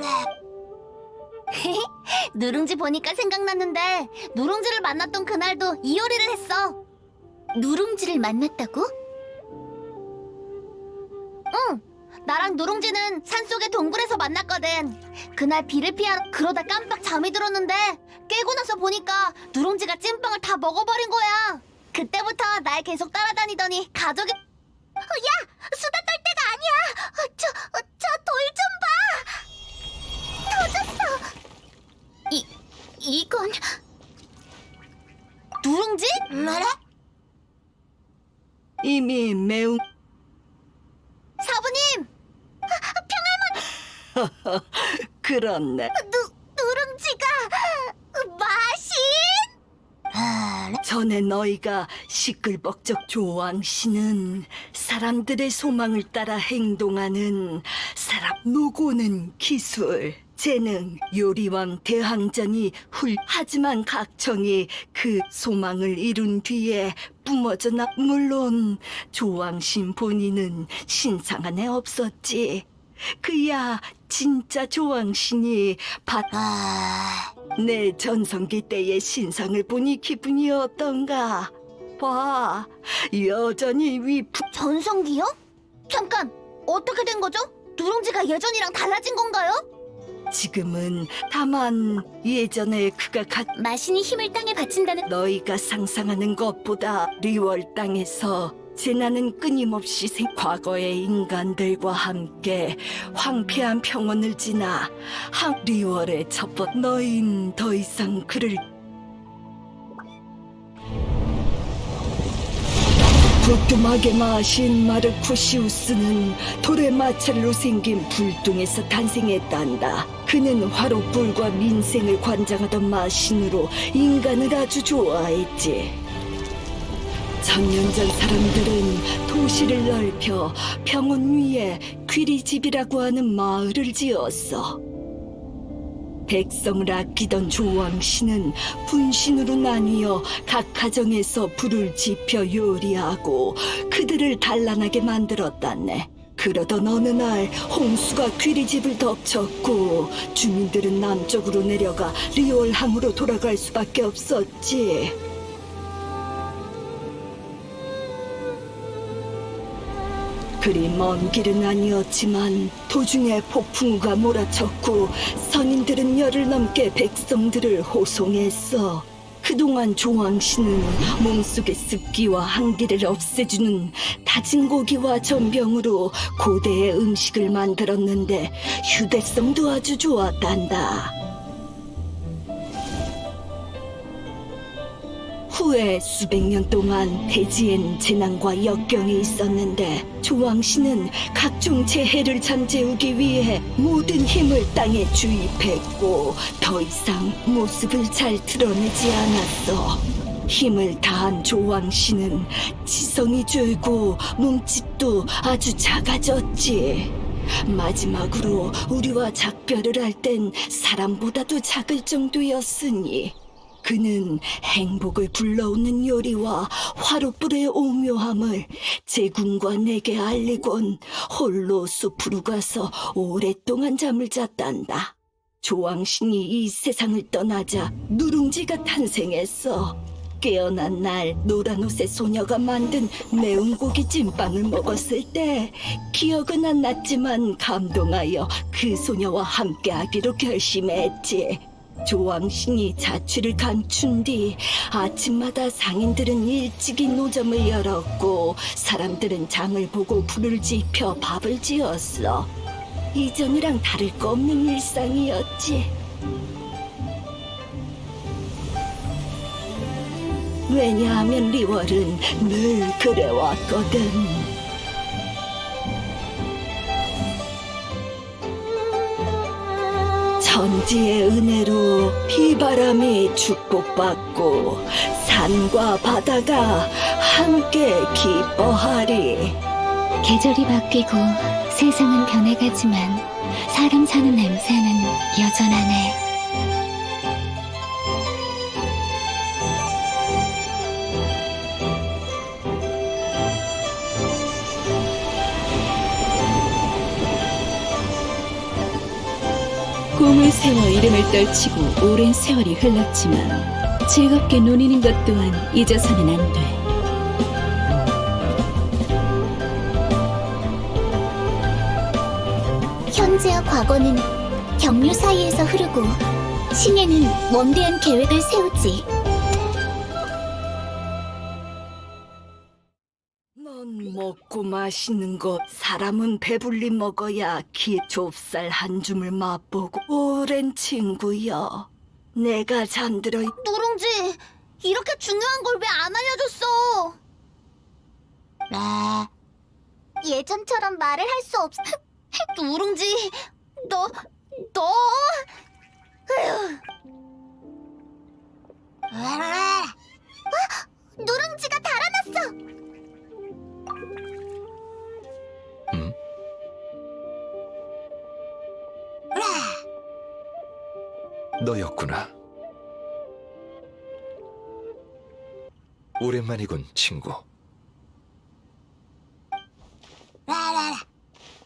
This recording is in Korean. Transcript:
누룽지 보니까 생각났는데 누룽지를 만났던 그날도 이효리를 했어. 누룽지를 만났다고? 응. 나랑 누룽지는 산속의 동굴에서 만났거든. 그날 비를 피하러 그러다 깜빡 잠이 들었는데 깨고 나서 보니까 누룽지가 찐빵을 다 먹어버린 거야. 그때부터 날 계속 따라다니더니 가족이 어, 야! 수다 떨 때가 아니야! 어, 저, 이건... 누룽지? 뭐라? 이미 매운 사부님! 그렇네. 누, 누룽지가 맛이... 전에 너희가 시끌벅적 조왕씨는 사람들의 소망을 따라 행동하는 사람 노고는 기술, 재능, 요리왕 대항전이 훌 하지만 각청이 그 소망을 이룬 뒤에 뿜어져 나 물론 조왕신 본인은 신상 안에 없었지. 그야 진짜 조왕신이 밭내 전성기 때의 신상을 보니 기분이 어떤가? 봐, 여전히 위풍. 전성기요? 잠깐! 어떻게 된 거죠? 누룽지가 예전이랑 달라진 건가요? 지금은 다만 예전에 그가 갖 마신이 힘을 땅에 바친다는 너희가 상상하는 것보다 리월 땅에서 재난은 끊임없이 생 과거의 인간들과 함께 황폐한 평원을 지나 한 리월에 접어 너흰 더 이상 그를 부뚜막에 마신 마르쿠시우스는 돌의 마찰로 생긴 불똥에서 탄생했단다. 그는 화로불과 민생을 관장하던 마신으로 인간을 아주 좋아했지. 천년 전 사람들은 도시를 넓혀 평원 위에 귀리집이라고 하는 마을을 지었어. 백성을 아끼던 조왕씨는 분신으로 나뉘어 각 가정에서 불을 지펴 요리하고 그들을 단란하게 만들었다네. 그러던 어느 날 홍수가 귀리 집을 덮쳤고 주민들은 남쪽으로 내려가 리올항으로 돌아갈 수밖에 없었지. 그리 먼 길은 아니었지만 도중에 폭풍우가 몰아쳤고 선인들은 열을 넘게 백성들을 호송했어. 그동안 조왕씨는 몸속의 습기와 한기를 없애주는 다진 고기와 전병으로 고대의 음식을 만들었는데 휴대성도 아주 좋았단다. 후에 수백 년 동안 대지엔 재난과 역경이 있었는데 조왕씨는 각종 재해를 잠재우기 위해 모든 힘을 땅에 주입했고 더 이상 모습을 잘 드러내지 않았어. 힘을 다한 조왕씨는 지성이 줄고 몸집도 아주 작아졌지. 마지막으로 우리와 작별을 할 땐 사람보다도 작을 정도였으니 그는 행복을 불러오는 요리와 화로불의 오묘함을 제군과 내게 알리곤 홀로 숲으로 가서 오랫동안 잠을 잤단다. 조왕신이 이 세상을 떠나자 누룽지가 탄생했어. 깨어난 날 노란 옷의 소녀가 만든 매운 고기 찐빵을 먹었을 때 기억은 안 났지만 감동하여 그 소녀와 함께하기로 결심했지. 조왕신이 자취를 감춘 뒤 아침마다 상인들은 일찍이 노점을 열었고 사람들은 장을 보고 불을 지펴 밥을 지었어. 이전이랑 다를 거 없는 일상이었지. 왜냐하면 리월은 늘 그래왔거든. 천지의 은혜로 비바람이 축복받고 산과 바다가 함께 기뻐하리. 계절이 바뀌고 세상은 변해가지만 사람 사는 냄새는 여전하네. 꿈을 세워 이름을 떨치고 오랜 세월이 흘렀지만 즐겁게 논이는 것 또한 잊어서는 안 돼. 현재와 과거는 경류 사이에서 흐르고 신예는 원대한 계획을 세우지. 먹고 마시는 것 사람은 배불리 먹어야 기 좁쌀 한 줌을 맛보고 오랜 친구여 내가 잠들어 있- 누룽지, 이렇게 중요한 걸 왜 안 알려줬어? 네. 예전처럼 말을 할 수 없어. 누룽지, 너, 너. 어? 너였구나. 오랜만이군, 친구.